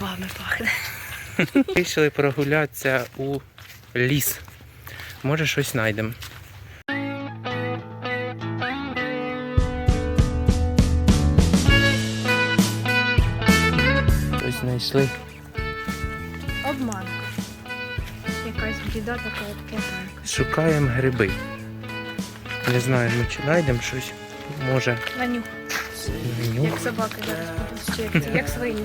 грибами пахне. Вирішили прогулятися у ліс. Може щось знайдемо. Щось знайшли. Обманка. Якась біда така таке. Шукаємо гриби. Не знаю, ми чи знайдемо щось. Може, Ваню, меню. як собаки зараз будуть вчити, як свині.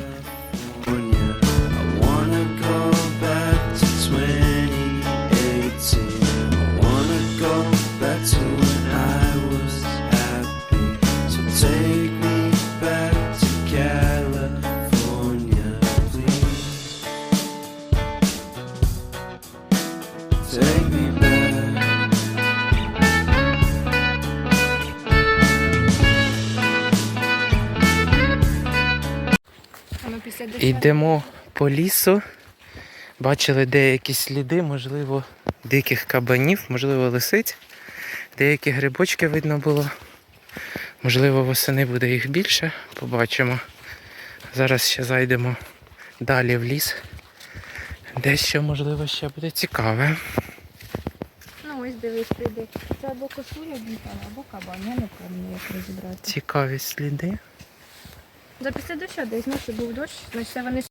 Idemo po lisu Бачили деякі сліди, можливо, диких кабанів, можливо, лисиць. Деякі грибочки видно було. Можливо, восени буде їх більше. Побачимо. Зараз ще зайдемо далі в ліс. Дещо, можливо, ще буде цікаве. Ну ось дивись, прийди. Це або косуля бігала, або кабан. Я не пам'ятаю, як розібрати. Цікаві сліди. За після дощу десь ночі був дощ, значить вони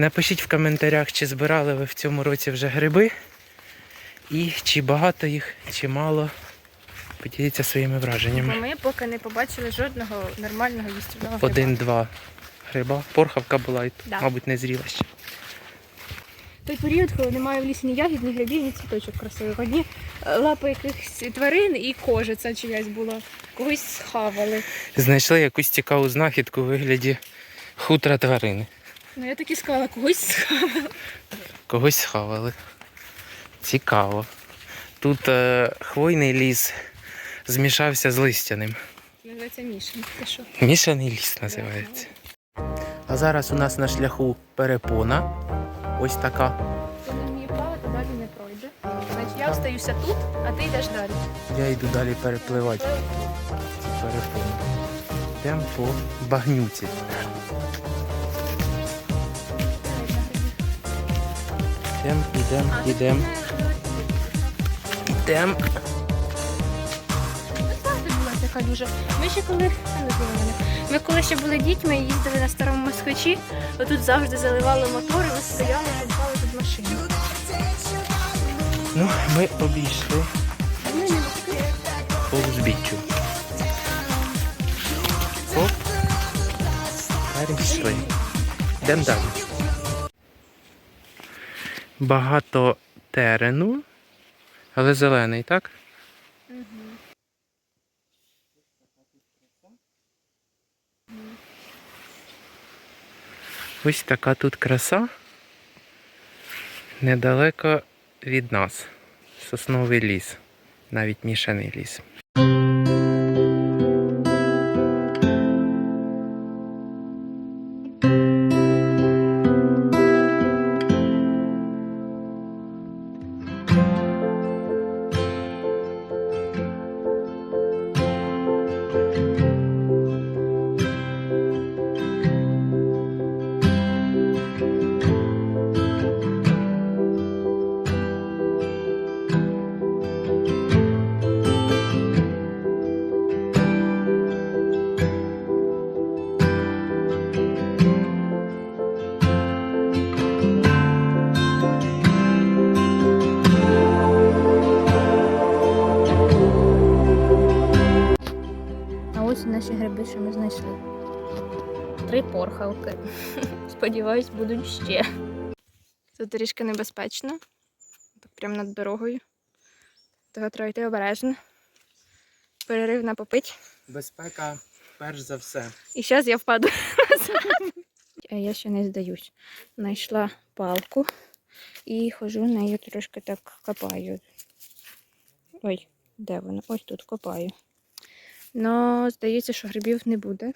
Напишіть в коментарях, чи збирали ви в цьому році вже гриби. І чи багато їх, чи мало. Поділіться своїми враженнями. ми поки не побачили жодного нормального їстівного гриба. Один-два гриба. Порхавка була і, Да. мабуть, не зріла ще. Той період, коли немає в лісі ні ягід, ні грибів, ні цвіточок красивих. Одні е, лапи якихось тварин і кожа ця чиясь була. Когось схавали. Знайшли якусь цікаву знахідку у вигляді хутра тварини. Ну я так і сказала, когось схавали. Когось схавали. Цікаво. Тут е, хвойний ліс змішався з листяним. Називається Мішин. Ти що? Мішаний ліс називається. А зараз у нас на шляху перепона. Ось така. Не вміє плавати, далі не пройде. Значить, я остаюся тут, а ти йдеш далі. Я йду далі перепливати ці перепони. Йдемо по багнюці. Йдемо, йдемо. Така дуже. Ми ще коли. Ми коли ще були дітьми, їздили на старому москвичі, отут завжди заливали мотори, ми стояли, шукали тут машину. Ну, ми обійшли по узбіччю. Оп. Перейшли. Йдемо далі. Багато терену, але зелений, так? Ось така тут краса. Недалеко від нас. Сосновий ліс. Навіть мішаний ліс. Ось наші гриби, що ми знайшли. Три порхавки. Сподіваюсь, будуть ще. Тут трішки небезпечно. Так прямо над дорогою. Того треба йти обережно. Перерив на попить. Безпека перш за все. І зараз я впаду. А я ще не здаюсь. Знайшла палку і хожу нею трошки так копаю. Ой, де вона? Ось тут копаю. Ну, здається, що грибів не буде,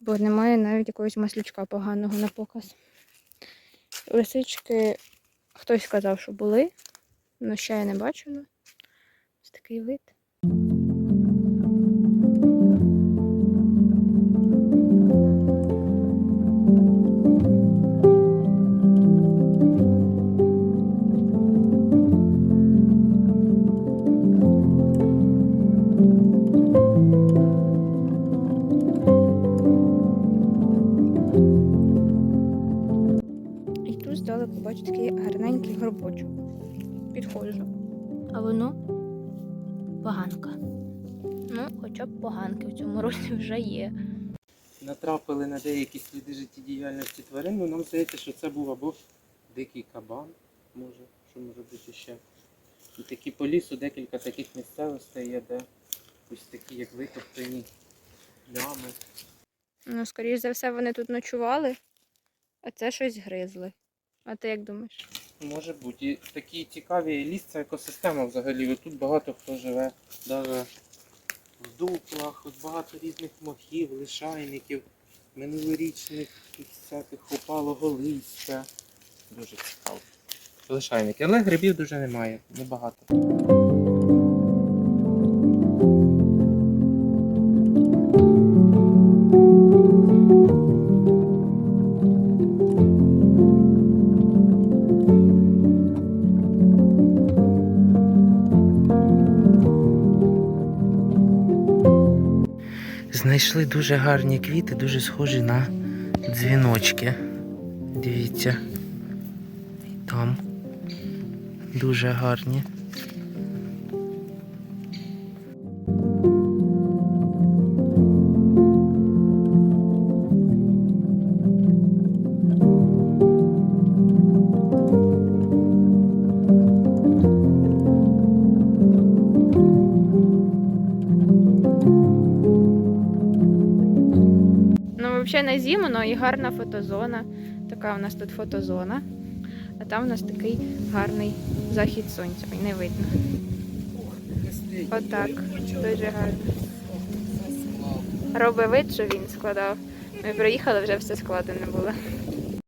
бо немає навіть якогось маслючка поганого на показ. Лисички хтось сказав, що були, але ще я не бачила. Ось такий вид. Бачу такий гарненький горбочок. Підходжу. А воно поганка. Ну, хоча б поганки в цьому році вже є. Натрапили на деякі сліди життєдіяльності тварин, ну нам здається, що це був або дикий кабан, може, що може бути ще. І такі по лісу декілька таких місцевостей є, де ось такі, як витоптані ями. Ну, скоріш за все, вони тут ночували, а це щось гризли. А ти як думаєш? Може бути. І такі цікаві ліс це екосистема взагалі. От Тут багато хто живе, навіть в дуплах, от багато різних мохів, лишайників, минулорічних всяких опалого листя. Дуже цікаво. Лишайники. Але грибів дуже немає, небагато. Знайшли дуже гарні квіти, дуже схожі на дзвіночки. Дивіться. І там дуже гарні. Взагалі на зиму, і гарна фотозона. Така у нас тут фотозона. А там у нас такий гарний захід сонця. Не видно. Отак. Дуже гарно. Роби вид, що він складав. Ми приїхали, вже все складено було.